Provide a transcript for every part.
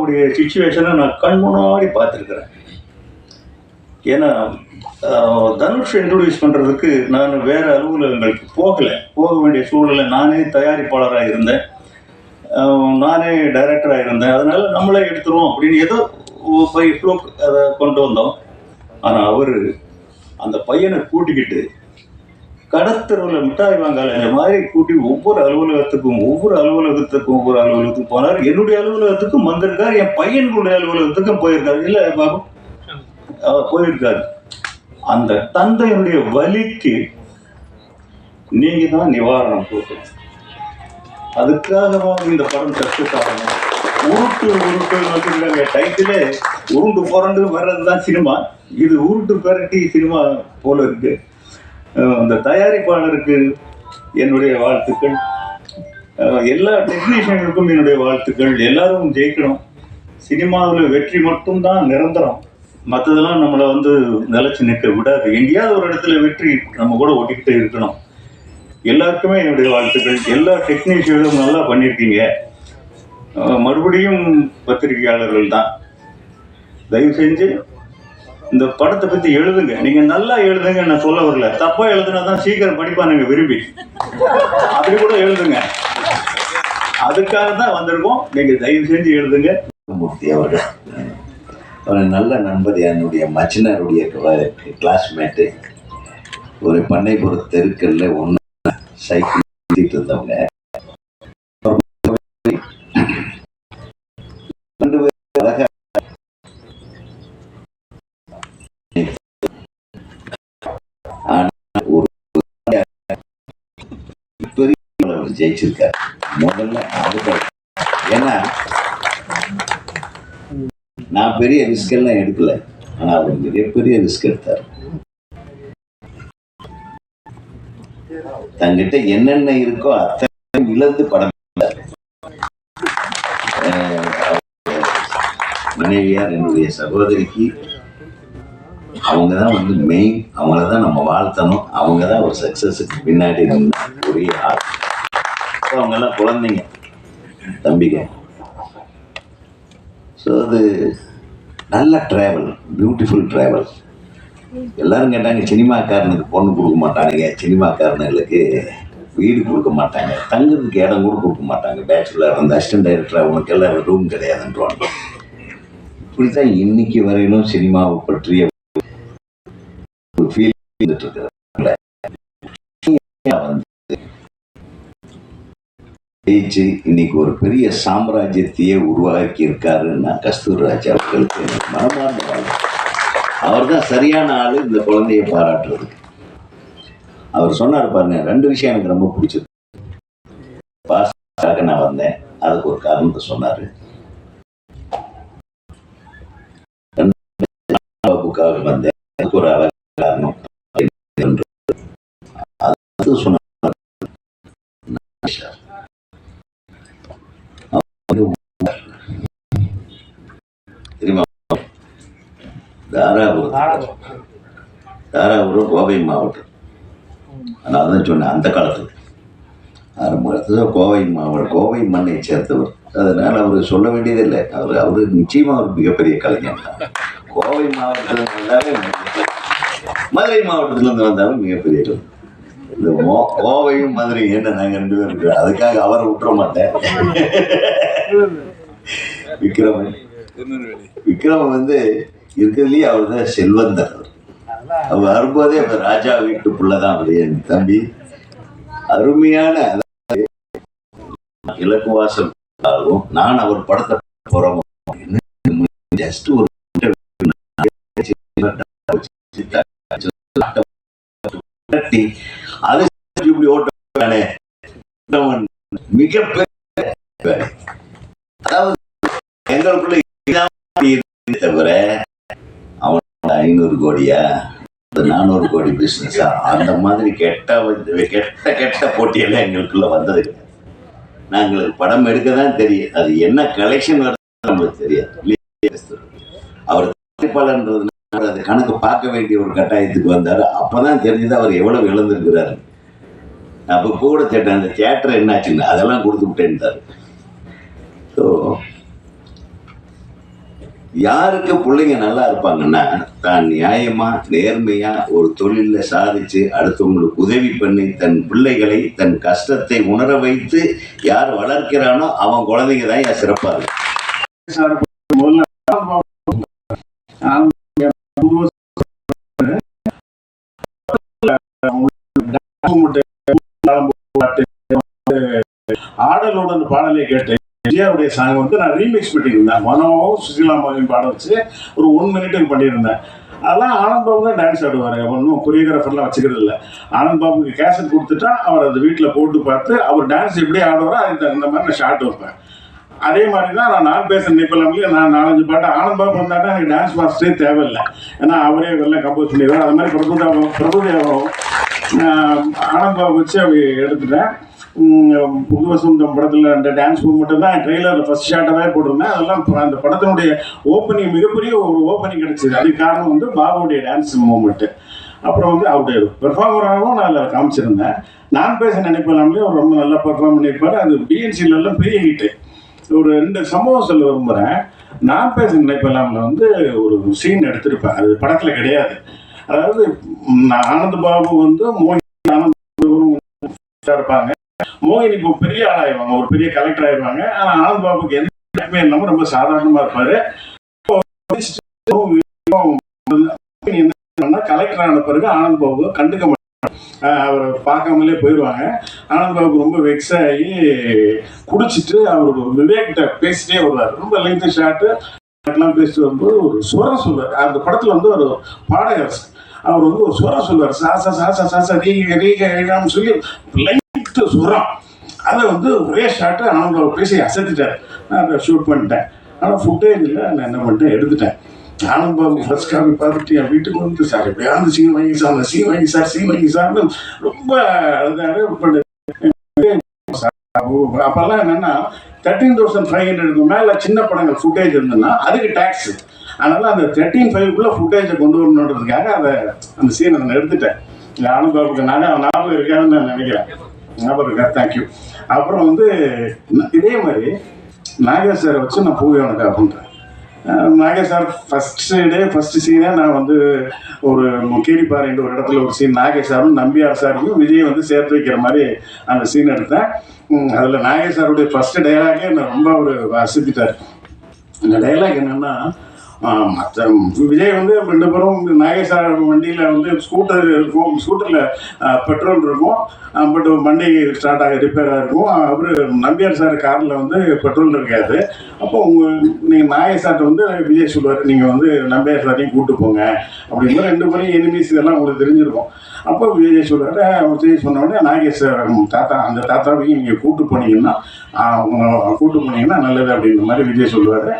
அப்பாவுடைய சுச்சுவேஷனை நான் கண் முன்னாடி பார்த்துருக்குறேன். ஏன்னா தனுஷ் இன்ட்ரடியூஸ் பண்ணுறதுக்கு நான் வேறு அலுவலகங்களுக்கு போகலை. போக வேண்டிய சூழ்நிலை நானே தயாரிப்பாளராக இருந்தேன். நானே டைரக்டராக இருந்தேன். அதனால் நம்மளே எடுத்துருவோம் அப்படின்னு ஏதோ பை ஃப்ளோக் அதை கொண்டு வந்தோம். ஆனால் அவர் அந்த பையனை கூட்டிக்கிட்டு கடத்தருவில் மிட்டாய் வாங்கல. இந்த மாதிரி கூட்டி ஒவ்வொரு அலுவலகத்துக்கும் ஒவ்வொரு அலுவலகத்துக்கும் ஒவ்வொரு அலுவலகத்துக்கும் போனார். என்னுடைய அலுவலகத்துக்கும் வந்திருக்கார். என் பையன்களுடைய அலுவலகத்துக்கும் போயிருக்காரு. இல்லை பாபு? போயிருக்காரு. அந்த தந்தையினுடைய வலிக்கு நீங்க தான் நிவாரணம் கொடுக்கணும். அதுக்காகவா இந்த படம் சக்சஸ் உருட்டு உருட்டு உருட்டு இல்லைங்க டைட்டிலே உருண்டு புரண்டு வர்றது தான் சினிமா. இது உருட்டு பெரட்டி சினிமா போல இருக்கு. அந்த தயாரிப்பாளருக்கு என்னுடைய வாழ்த்துக்கள். எல்லா டெக்னீஷியனுக்கும் என்னுடைய வாழ்த்துக்கள். எல்லாரும் ஜெயிக்கணும். சினிமாவில் வெற்றி மட்டும்தான் நிரந்தரம். மற்றதெல்லாம் நம்மளை வந்து நிலச்சி நிற்க விடாது. எங்கேயாவது ஒரு இடத்துல வெற்றி நம்ம கூட ஒட்டிக்கிட்டே இருக்கணும். எல்லாருக்குமே என்னுடைய வாழ்த்துக்கள். எல்லா டெக்னீஷியனும் நல்லா பண்ணியிருக்கீங்க. மறுபடியும் பத்திரிகையாளர்கள் தான். தயவு செஞ்சு இந்த படத்தை பத்தி எழுதுங்க. நீங்க நல்லா எழுதுங்க நான் சொல்ல வரல. தப்பா எழுதுனா தான் சீக்கிரம் படிப்பானுங்க விரும்பி. அப்படி கூட எழுதுங்க. அதுக்காக தான் வந்திருக்கோம். நீங்க தயவு செஞ்சு எழுதுங்க. மூர்த்தி அவர்கள் ஒரு நல்ல நண்பர் என்னுடைய மச்சினருடைய கிளாஸ்மேட்டு ஒரு பண்ணை பொறுத்த தெருக்கல்ல ஒன்று சைக்கிள் இருந்தவங்க. ஜெயிச்சிருக்காரு. முதல்ல அதுக்கு ஏன்னா நான் பெரிய ரிஸ்க் எல்லாம் எடுக்கல. ஆனா அவர் மிகப்பெரிய ரிஸ்க் எடுத்தார். தங்கிட்ட என்னென்ன இருக்கோ அத்தனை இழந்து படம் மனைவியார் என்னுடைய சகோதரிக்கு அவங்க தான் வந்து மெயின் அவங்கள தான் நம்ம வாழ்த்தணும். அவங்க தான் ஒரு சக்ஸஸுக்கு பின்னாடி ஒரே ஆள். அவங்க எல்லாம் குழந்தைங்க. தம்பிங்க. ஸோ அது நல்ல ட்ராவல் பியூட்டிஃபுல் ட்ராவல் எல்லாரும் கேட்டாங்க சினிமாக்காரனுக்கு பொண்ணு கொடுக்க மாட்டானுங்க சினிமாக்காரனுங்களுக்கு வீடு கொடுக்க மாட்டாங்க தங்குறதுக்கு இடம் கூட கொடுக்க மாட்டாங்க பேச்சுலர் அந்த அசிஸ்டன்ட் டைரக்டர் அவனுக்கு எல்லாம் ரூம் கிடையாதுன்றவாங்க இப்படித்தான் இன்னைக்கு வரையிலும் சினிமாவை பற்றிய ஒரு ஃபீல் இருக்கிறாங்க வந்து ஜெயிச்சு இன்னைக்கு ஒரு பெரிய சாம்ராஜ்யத்தையே உருவாக்கி இருக்காருன்னா கஸ்தூர்ராஜ் அவர்களுக்கு மனமார்ந்த அவர் தான் சரியான ஆளு இந்த குழந்தையை பாராட்டுறது. அவர் சொன்னார் பாருங்க ரெண்டு விஷயம் எனக்கு ரொம்ப பிடிச்சது பாஸ்க்காக நான் வந்தேன். அதுக்கு ஒரு காரணத்தை சொன்னாரு. பாபுக்காக வந்தேன். அதுக்கு ஒரு அழகு காரணம் என்று. அது சொன்னார் தெரியுமா தாராபுரம். தாராபுரம் கோவை மாவட்டம். அதனால தான் சொன்னேன் அந்த காலத்தில் ஆரம்பத்தில் கோவை மாவட்டம் கோவை மண்ணை சேர்த்தவர். அதனால் அவர் சொல்ல வேண்டியதில்லை. அவர் அவர் நிச்சயமாக ஒரு மிகப்பெரிய கலைஞர். தான் கோவை மாவட்டத்தில் வந்தாலே மதுரை மாவட்டத்திலேருந்து வந்தாலும் மிகப்பெரிய கலைஞர். இந்த மோ- கோவையும் மதுரையும் என்ன நாங்கள் ரெண்டு பேரும் இருக்கிறோம்? அதுக்காக அவரை விட்டுற மாட்டேன். விக்ரமன். விக்ரமன் வந்து இருக்கிறதுலயே அவர் தான் செல்வந்தர். அவர். வரும்போதே அவர் ராஜா வீட்டு பிள்ளைதான் அவர் என் தம்பி? அருமையான இலக்குவாசல் ஆகும். நான் அவர் படத்தை போறோம் ஜஸ்ட் ஒரு அது மிகப்பெரிய அதாவது எங்களுக்குள்ள இதான் இருந்ததே தவிர அவன் ஐநூறு கோடியா? இந்த நானூறு கோடி பிஸ்னஸா அந்த மாதிரி கெட்ட வந்து- கெட்ட கெட்ட போட்டியெல்லாம் எங்களுக்குள்ள வந்தது. கிடையாது. நாங்களுக்கு படம் எடுக்க தான் தெரியும். அது என்ன கலெக்ஷன் வருது நம்மளுக்கு தெரியாது. அவர் தயாரிப்பாளர்ன்றதுனால அது கணக்கு பார்க்க வேண்டிய ஒரு கட்டாயத்துக்கு வந்தார். அப்போதான் தெரிஞ்சது அவர் எவ்வளவு இழந்திருக்கிறாரு. அப்போ கூட தேட்டர் அந்த தேட்டர் என்னாச்சுன்னு அதெல்லாம் கொடுத்து விட்டேன்ட்டாரு. ஸோ யாருக்கு பிள்ளைங்க நல்லா இருப்பாங்கன்னா தான் நியாயமா நேர்மையா ஒரு தொழில சாதிச்சு அடுத்தவங்களுக்கு உதவி பண்ணி தன் பிள்ளைகளை தன் கஷ்டத்தை உணர வைத்து யார் வளர்க்கிறானோ அவன் குழந்தைங்க தான் என் சிறப்பா இருக்கு. ஆடலுடன் பாடலை கேட்டேன். விஜயாவுடைய சாங் வந்து நான் ரீமிக்ஸ் பண்ணியிருந்தேன். மனோவும் சுசிலாமாவையும் பாட வச்சு ஒரு ஒன் மினிட்டுக்கு பண்ணியிருந்தேன். அதெல்லாம் ஆனந்த் பாபு தான் டான்ஸ் ஆடுவார். ஒன்றும் கொரியோகிராஃபர்லாம் வச்சுக்கிறது இல்லை. ஆனந்த் பாபுக்கு கேசட் கொடுத்துட்டா அவர் அது வீட்டில் போட்டு பார்த்து அவர் டான்ஸ் எப்படி ஆடுவாரோ அதுக்கு தகுந்த மாதிரி நான் ஷார்ட் வைப்பேன். அதே மாதிரி தான் நான் நான் பேசுகிற நிப்பலாம்லேயே நான் நாலஞ்சு பாட்டு ஆனந்த் பாபு வந்தாட்டா எனக்கு டான்ஸ் மாஸ்டரே தேவையில்லை. ஏன்னா அவரே எல்லாம் கம்போஸ் பண்ணிடுவார். அது மாதிரி பிரபுதாபம் பிரபுதேவம் ஆனந்த் பாபு வச்சு அப்படி எடுத்துட்டேன். புது வசந்தம் படத்தில் அந்த டான்ஸ் மட்டும் தான் ட்ரெய்லரில் ஃபஸ்ட் ஷார்ட்டாகவே போட்டிருந்தேன். அதெல்லாம் அந்த படத்தினுடைய ஓப்பனிங் மிகப்பெரிய ஒரு ஓப்பனிங் கிடைச்சிது. அதுக்கு காரணம் வந்து பாபுடைய டான்ஸ் மூமெண்ட்டு அப்புறம் வந்து அவருடைய பெர்ஃபார்மராகவும் நான் அதில் காமிச்சிருந்தேன். நான் பேச நினைப்பலாம்லேயே அவர் ரொம்ப நல்லா பெர்ஃபார்ம் பண்ணியிருப்பார். அது பிஎன்சிலெல்லாம் பெரிய ஹிட்டு ஒரு ரெண்டு சம்பவம் சொல்ல விரும்புகிறேன் நான் பேச நினைப்பலாம்ல வந்து ஒரு சீன் எடுத்திருப்பேன். அது படத்தில் கிடையாது. அதாவது ம், ஆனந்த் பாபு வந்து மோகி ஆனந்த் இருப்பாங்க. மோகினி இப்போ பெரிய ஆளாயிருவாங்க ஒரு பெரிய கலெக்டர் ஆயிருவாங்க. ஆனா ஆனந்த் பாபுக்கு எந்த இல்லாம ரொம்ப சாதாரணமா இருப்பாரு. கலெக்டர் ஆன பிறகு ஆனந்த் பாபு கண்டுக்க மாட்டாங்க அவரை பார்க்காமலே போயிடுவாங்க ஆனந்த் பாபுக்கு ரொம்ப வெக்ஸ் ஆகி குடிச்சிட்டு அவர் விவேக்கிட்ட பேசிட்டே வருவார். ரொம்ப லெங்க் ஷார்ட் எல்லாம் பேசிட்டு வரும்போது ஒரு சுரம் சொல்லுவார் அந்த படத்துல வந்து ஒரு பாடகர் அவர் வந்து ஒரு சுரம் சொல்வார். சாசா சாசா சாசா ரீக ரீக ரீகான்னு சொல்லி லெங்க் சுரம். அதை வந்து ஒரே ஷார்ட்டாக ஆனந்த் பேசி அசத்திட்டார் நான் அதை ஷூட் பண்ணிட்டேன். ஆனால் ஃபுட்டே இல்லை நான் என்ன பண்ணிட்டேன் எடுத்துட்டேன். ஆனந்த் பாபு ஃபர்ஸ்ட் காப்பி பார்த்துட்டு என் வீட்டுக்கு வந்து சார் எப்படியாவது சீன் வாங்கி சார் அந்த சீன் வாங்கி சார் சீன் வாங்கி சார்னு ரொம்ப அழுதாரு என்னென்னா அப்பெல்லாம் தேர்ட்டீன் தௌசண்ட் ஃபைவ் ஹண்ட்ரடுக்கு மேலே சின்ன படங்கள் ஃபுட்டேஜ் இருந்ததுன்னா அதுக்கு டேக்ஸ் அதனால் அந்த தேர்ட்டீன் ஃபைவ்க்குள்ளே ஃபுட்டேஜை கொண்டு வரணுன்றதுக்காக அதை அந்த சீனை நான் எடுத்துட்டேன். நானும் பாபுக்கு நானே அவன் ஞாபகம் இருக்காதுன்னு நான் நினைக்கிறேன். ஞாபகம் இருக்கா? தேங்க்யூ அப்புறம் வந்து இதே மாதிரி நாகேஷ் சாரை வச்சு நான் பூவே உனக்கு அப்படின்றேன் Nagesh sir first day first சீனே நான் வந்து ஒரு கீரிப்பாறைன்ற ஒரு இடத்துல ஒரு சீன் நாகேஷ் சாரும் நம்பியார் சாரையும் விஜய் வந்து சேர்த்து வைக்கிற மாதிரி அந்த சீன் எடுத்தேன். அதில் நாகேஷ் சாருடைய ஃபஸ்ட்டு டைலாகே என்னை ரொம்ப ஒரு அசத்திட்டார். அந்த டைலாக் என்னென்னா மற்ற விஜய் வந்து ரெண்டு பேரும் நாகேஷ் வண்டியில் வந்து ஸ்கூட்டர் இருக்கும். ஸ்கூட்டரில் பெட்ரோல் இருக்கும். பட் வண்டி ஸ்டார்ட் ஆக ரிப்பேராக இருக்கும். அவர் நம்பியார் சார் காரில் வந்து பெட்ரோல் இருக்காது அப்போ உங்கள் நீங்கள் நாகேஷ் வந்து விஜய் சொல்லுவார் நீங்கள் வந்து நம்பியார் சாரையும் கூட்டு போங்க. அப்படிங்கிற ரெண்டு பேரும் எனிமீஸ் இதெல்லாம் உங்களுக்கு தெரிஞ்சிருக்கும். அப்போ விஜய் சொல்லுவார் விஜய் சொன்ன உடனே நாகேஷ் தாத்தா அந்த தாத்தாவையும் நீங்கள் கூட்டு போனீங்கன்னா ஆஹ், கூட்டு போனீங்கன்னா நல்லது அப்படின்ற மாதிரி விஜய் சொல்லுவார்.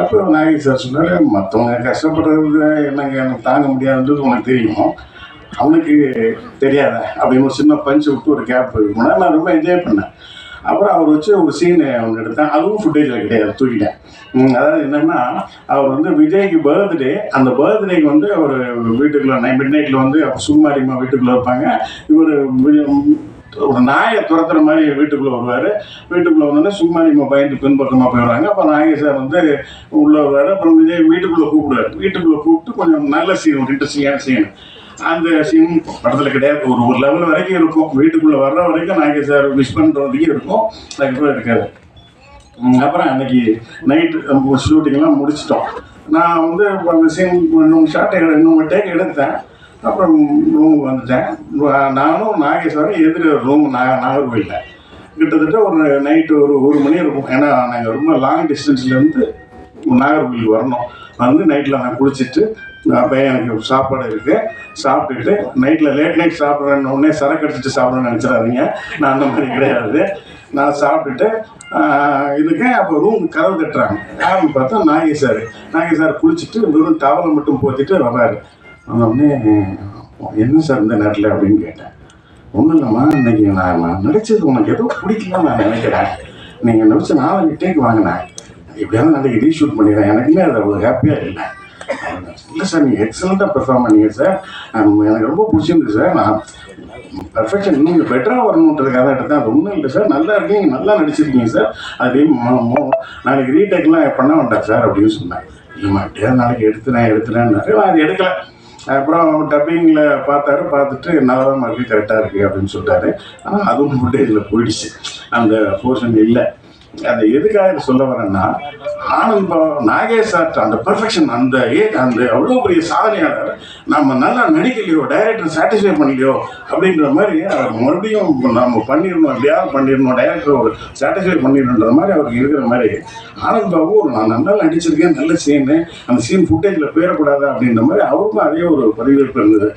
அப்போ நாகேஷ் சார் சொன்னார் மற்றவங்க கஷ்டப்படுறது என்னங்க எனக்கு தாங்க முடியாதுன்றது உனக்கு தெரியும். அவனுக்கு தெரியாத அப்படின்னு ஒரு சின்ன பஞ்சு விட்டு ஒரு கேப் இருக்கும்னா நான் ரொம்ப என்ஜாய் பண்ணேன். அப்புறம் அவர் வச்சு ஒரு சீன் ஒன்று எடுத்தேன். அதுவும் ஃபுட்டேஜில் கிடையாது தூக்கிட்டேன். அதாவது என்னென்னா அவர் வந்து விஜய்க்கு பர்த்டே அந்த பர்த்டேக்கு வந்து அவர் வீட்டுக்குள்ளே வீட்டுக்குள்ள மிட் நைட்டில் வந்து சும்மாரிமா வீட்டுக்குள்ளே இருப்பாங்க. இவர் ஒரு நாயை துரத்துற மாதிரி வீட்டுக்குள்ளே வருவார். வீட்டுக்குள்ளே வந்தோடனே சும்மாரிமா பயந்து பின்பக்கமாக போயிடுறாங்க. அப்போ நாகேஷ் சார் வந்து உள்ளே வருவார். அப்புறம் விஜய் வீட்டுக்குள்ளே கூப்பிடுவார். வீட்டுக்குள்ளே கூப்பிட்டு கொஞ்சம் நல்ல சீன் ஒரு இன்ட்ரெஸ்டிங்கான சீன் அந்த சீன் படத்தில் கிடையாது. ஒரு ஒரு லெவல் வரைக்கும் இருக்கும். வீட்டுக்குள்ளே வர்ற வரைக்கும் நாயக சார் விஷ் பண்ணுற வரைக்கும் இருக்கும். அதுக்கப்புறம் இருக்காது அப்புறம் அன்னைக்கு நைட்டு ஷூட்டிங்லாம் முடிச்சிட்டோம். நான் வந்து அந்த சீன் இன்னும் ஷார்ட் இன்னும் டேக் எடுத்தேன். அப்புறம் ரூமுக்கு வந்துட்டேன். நானும் நாகேஸ்வரம் எதிர ரூம் நா நாகர்கோயிலில் கிட்டத்தட்ட ஒரு நைட்டு ஒரு ஒரு மணி இருக்கும். ஏன்னா நாங்கள் ரொம்ப லாங் டிஸ்டன்ஸ்லேருந்து நாகர்கோவில் வரணும். வந்து நைட்டில் நான் குளிச்சுட்டு அப்போ எனக்கு சாப்பாடு இருக்குது சாப்பிட்டுக்கிட்டு நைட்டில் லேட் நைட் சாப்பிட்றேன்னு உடனே சரக்கு அடிச்சுட்டு சாப்பிட்றேன்னு நினச்சிடாதீங்க. நான் அந்த மாதிரி கிடையாது. நான் சாப்பிட்டுட்டு இதுக்கு அப்போ ரூம் கதவு கட்டுறாங்க யாருன்னு பார்த்தா நாகேஷ் சார் நாகே சார் குளிச்சுட்டு வெறும் டவலை மட்டும் போத்திட்டு வர்றாரு. வந்த உடனே என்ன சார் இந்த நேரத்தில்? அப்படின்னு கேட்டேன். ஒன்றும் இல்லைம்மா இன்னைக்கு நான் நான் உனக்கு ஏதோ பிடிக்கல நான் நினைக்கிறேன். நீங்கள் நடிச்ச நாலஞ்சு டேக் வாங்கினேன். எப்படியாவது நாளைக்கு ரீஷூட் பண்ணிடுறேன். எனக்குமே அது அவ்வளோ ஹாப்பியாக இல்லை. இல்லை சார் நீங்கள் எக்ஸலண்ட்டாக பெர்ஃபார்ம் பண்ணீங்க சார். எனக்கு ரொம்ப பிடிச்சிருந்துது சார். நான் பர்ஃபெக்ஷன் இன்னும் பெட்டராக வரணுன்றதுக்காக தான் எடுத்தேன். அது ஒன்றும் இல்லை சார். நல்லா இருக்கீங்க. நல்லா நடிச்சிருக்கீங்க சார். அதே நாளைக்கு ரீடேக்லாம் பண்ண வேண்டாம் சார். அப்படின்னு சொன்னேன். இல்லைம்மா எப்படியாவது நாளைக்கு எடுத்துறேன் நான் அது எடுக்கலை. அப்புறம் டப்பிங்கில் பார்த்தாரு பார்த்துட்டு நல்லா தான் கரெக்டாக இருக்குது அப்படின்னு சொல்லிட்டாரு. ஆனால் அதுவும் ஃபுட்டேஜில் போயிடுச்சு. அந்த போர்ஷன் இல்லை. அது எதுக்காக சொல்ல வரேன்னா ஆனந்த் நாகேஷ் சார் அந்த பெர்ஃபெக்ஷன் அந்த ஏ அந்த அவ்வளோ பெரிய சாதனையாளர் நம்ம நல்லா நடிக்கலையோ டைரக்டர் சாட்டிஸ்ஃபை பண்ணலையோ அப்படின்ற மாதிரி அவர் மறுபடியும் நம்ம பண்ணிடணும் எப்படியாவது பண்ணிடணும் டைரக்டர் ஒரு சாட்டிஸ்ஃபை பண்ணிடணுன்ற மாதிரி அவருக்கு இருக்கிற மாதிரி. ஆனந்த் பாபு ஒரு நான் நல்லா நடிச்சிருக்கேன் நல்ல சீனு அந்த சீன் ஃபுட்டேஜில் போயிடக்கூடாது அப்படின்ற மாதிரி அவருக்கும் அதே ஒரு பதிவேற்பு இருந்தது.